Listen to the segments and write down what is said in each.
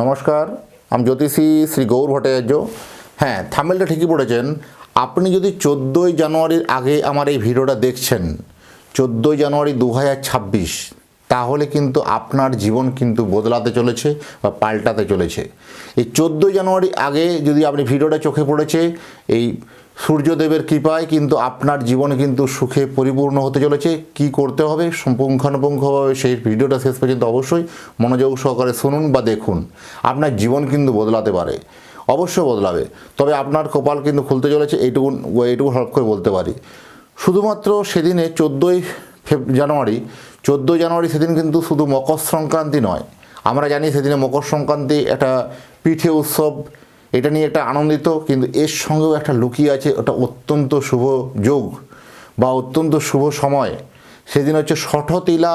নমস্কার, আমি জ্যোতিষী শ্রী গৌর ভট্টাচার্য। হ্যাঁ থামেলটা ঠিকই পড়েছেন আপনি যদি চোদ্দোই জানুয়ারির আগে আমার এই ভিডিওটা দেখছেন, চোদ্দোই জানুয়ারি দু হাজার ছাব্বিশ, তাহলে কিন্তু আপনার জীবন কিন্তু বদলাতে চলেছে বা পাল্টাতে চলেছে। এই চোদ্দোই জানুয়ারি আগে যদি আপনি ভিডিওটা চোখে পড়েছে, এই সূর্যদেবের কৃপায় কিন্তু আপনার জীবন কিন্তু সুখে পরিপূর্ণ হতে চলেছে। কি করতে হবে? পুঙ্খানুপুঙ্খভাবে সেই ভিডিওটা শেষ পর্যন্ত অবশ্যই মনোযোগ সহকারে শুনুন বা দেখুন। আপনার জীবন কিন্তু বদলাতে পারে। অবশ্যই বদলাবে। তবে আপনার কপাল কিন্তু খুলতে চলেছে এইটুকু এইটুকু হলফ করে বলতে পারি। শুধুমাত্র সেদিনে চোদ্দোই ফেব- জানুয়ারি, চোদ্দোই জানুয়ারি সেদিন কিন্তু শুধু মকর সংক্রান্তি নয়। আমরা জানি সেদিনে মকর সংক্রান্তি একটা পিঠে উৎসব এটা নিয়ে একটা আনন্দিত, কিন্তু এর সঙ্গেও একটা লুকিয়ে আছে ওটা অত্যন্ত শুভ যোগ বা অত্যন্ত শুভ সময়। সেদিন হচ্ছে ষঠতিলা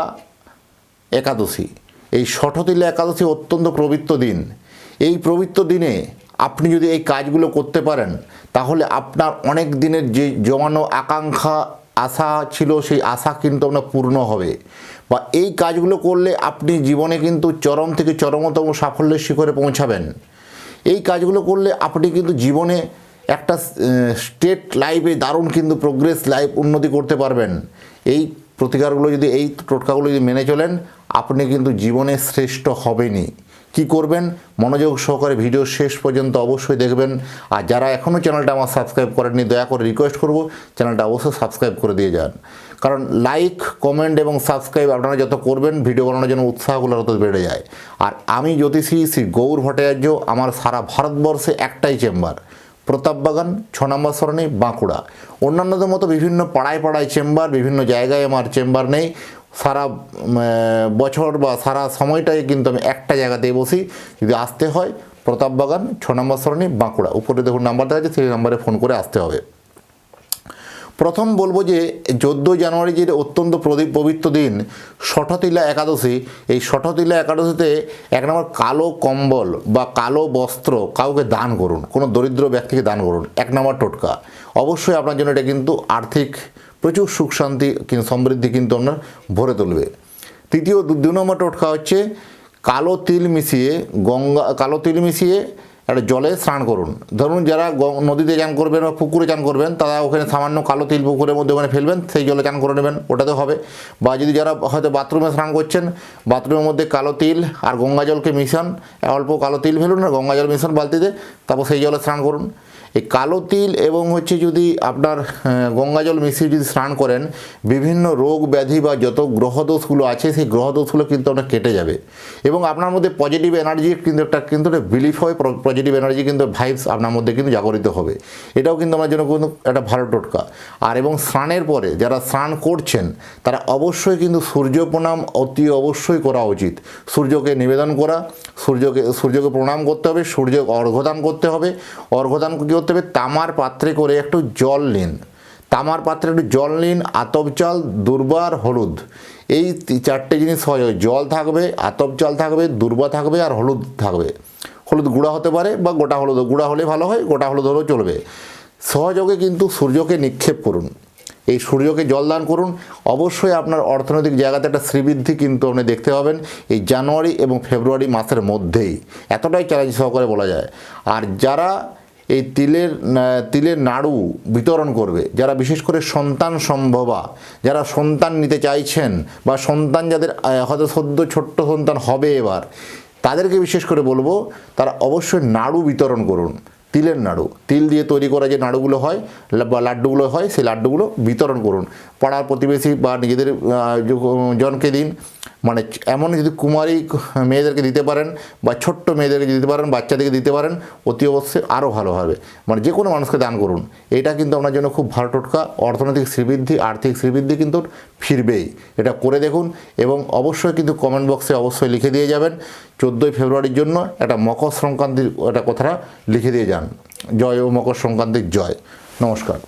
একাদশী। এই ষঠতিলা একাদশী অত্যন্ত পবিত্র দিন। এই পবিত্র দিনে আপনি যদি এই কাজগুলো করতে পারেন, তাহলে আপনার অনেক দিনের যে জমানো আকাঙ্ক্ষা আশা ছিল, সেই আশা কিন্তু আপনার পূর্ণ হবে। বা এই কাজগুলো করলে আপনি জীবনে কিন্তু চরম থেকে চরমতম সাফল্যের শিখরে পৌঁছাবেন। এই কাজগুলো করলে আপনি কিন্তু জীবনে একটা স্টেট লাইফে দারুণ কিন্তু প্রোগ্রেস লাইফ উন্নতি করতে পারবেন। এই প্রতিকারগুলো যদি, এই টোটকাগুলো যদি মেনে চলেন, আপনি কিন্তু জীবনে শ্রেষ্ঠ হবেনই। কি করবেন? মনোযোগ সহকারে ভিডিও শেষ পর্যন্ত অবশ্যই দেখবেন। আর যারা এখনও চ্যানেলটা আমার সাবস্ক্রাইব করেননি, দয়া করে রিকোয়েস্ট করব চ্যানেলটা অবশ্যই সাবস্ক্রাইব করে দিয়ে যান। কারণ লাইক, কমেন্ট এবং সাবস্ক্রাইব আপনারা যত করবেন, ভিডিও বানানোর জন্য উৎসাহগুলো তত বেড়ে যায়। আর আমি জ্যোতিষী শ্রী গৌর ভট্টাচার্য, আমার সারা ভারতবর্ষে একটাই চেম্বার। প্রতাপবাগান ছ নম্বর সরণি, বাঁকুড়া। অন্যান্যদের মতো বিভিন্ন পাড়ায় পাড়ায় চেম্বার, বিভিন্ন জায়গায় আমার চেম্বার নেই। সারা বছর বা সারা সময়টাই কিন্তু আমি একটা জায়গাতেই বসি। যদি আসতে হয় প্রতাপবাগান ছ নম্বর সরণি, বাঁকুড়া। উপরে দেখুন নাম্বার দেওয়া আছে, সেই নাম্বারে ফোন করে আসতে হবে। প্রথম বলব যে চোদ্দোই জানুয়ারি যে অত্যন্ত পবিত্র দিন ষঠতিলা একাদশী। এই ষঠতিলা একাদশীতে এক নম্বর কালো কম্বল বা কালো বস্ত্র কাউকে দান করুন। কোনো দরিদ্র ব্যক্তিকে দান করুন। এক নম্বর টোটকা। অবশ্যই আপনার জন্য এটা কিন্তু আর্থিক প্রচুর সুখ শান্তি সমৃদ্ধি কিন্তু আপনার ভরে তুলবে। তৃতীয় দু- নম্বর টোটকা হচ্ছে, কালো তিল মিশিয়ে গঙ্গা, কালো তিল মিশিয়ে একটা জলে স্নান করুন। ধরুন যারা নদীতে চান করবেন বা পুকুরে চান করবেন, তারা ওখানে সামান্য কালো তিল পুকুরের মধ্যে ওখানে ফেলবেন, সেই জলে চান করে নেবেন, ওটাতে হবে। বা যদি যারা হয়তো বাথরুমে স্নান করছেন, বাথরুমের মধ্যে কালো তিল আর গঙ্গা জলকে মিশান, অল্প কালো তিল ফেলুন আর গঙ্গা জল মিশান বালতিতে, তারপর সেই জলে স্নান করুন। এই কালো তিল এবং হচ্ছে যদি আপনার আহ, গঙ্গা জল মিশিয়ে যদি স্নান করেন বিভিন্ন রোগ ব্যাধি বা যত গ্রহদোষগুলো আছে সেই গ্রহদোষগুলো কিন্তু আপনার কেটে যাবে। এবং আপনার মধ্যে পজিটিভ এনার্জি কিন্তু একটা কিন্তু একটা বিলিফ হয় পজিটিভ এনার্জি কিন্তু ভাইবস আপনার মধ্যে কিন্তু জাগরিত হবে। এটাও কিন্তু আমার জন্য কিন্তু একটা ভালো টোটকা। আর এবং স্নানের পরে যারা স্নান করছেন তারা অবশ্যই কিন্তু সূর্য প্রণাম অতি অবশ্যই করা উচিত। সূর্যকে নিবেদন করা সূর্যকে সূর্যকে প্রণাম করতে হবে সূর্য অর্ঘদান করতে হবে। অর্ঘদান করতে হবে তামার পাত্রে করে একটু জল নিন। তামার পাত্রে একটু জল নিন, আতপ চাল দুর্বার হলুদ। এই চারটে জিনিস হয়। জল থাকবে, আতপ জল থাকবে, দুর্বা থাকবে আর হলুদ থাকবে। হলুদ গুঁড়া হতে পারে বা গোটা হলুদ, গুঁড়া হলে ভালো হয়, গোটা হলুদ হলেও চলবে। সহযোগে কিন্তু সূর্যকে নিক্ষেপ করুন। এই সূর্যকে জলদান করুন। অবশ্যই আপনার অর্থনৈতিক জায়গাতে একটা শ্রীবৃদ্ধি কিন্তু আপনি দেখতে পাবেন এই জানুয়ারি এবং ফেব্রুয়ারি মাসের মধ্যেই। এতটাই চ্যালেঞ্জ সহকারে বলা যায়। আর যারা এই তিলের তিলের নাড়ু বিতরণ করবে। যারা বিশেষ করে সন্তান সম্ভবা, যারা সন্তান নিতে চাইছেন বা সন্তান যাদের হয়তো সদ্য ছোট্ট সন্তান হবে এবার, তাদেরকে বিশেষ করে বলব, তারা অবশ্যই নাড়ু বিতরণ করুন, তিলের নাড়ু। তিল দিয়ে তৈরি করা যে নাড়ুগুলো হয় বা লাড্ডুগুলো হয়, সেই লাড্ডুগুলো বিতরণ করুন। পাড়ার প্রতিবেশী বা নিজেদের জনকে দিন মানে এমন যদি কুমারী মেয়েদেরকে দিতে পারেন বা ছোট্ট মেয়েদেরকে দিতে পারেন, বাচ্চাদেরকে দিতে পারেন, অতি অবশ্যই আরও ভালো হবে। মানে যে কোনো মানুষকে দান করুন। এটা কিন্তু আপনার জন্য খুব ভালো টোটকা। অর্থনৈতিক শ্রীবৃদ্ধি, আর্থিক শ্রীবৃদ্ধি কিন্তু ফিরবেই। এটা করে দেখুন এবং অবশ্যই কিন্তু কমেন্ট বক্সে অবশ্যই লিখে দিয়ে যাবেন। চোদ্দোই ফেব্রুয়ারির জন্য একটা মকর সংক্রান্তির একটা কথাটা লিখে দিয়ে যান। জয় ও মকর সংক্রান্তির জয়। নমস্কার।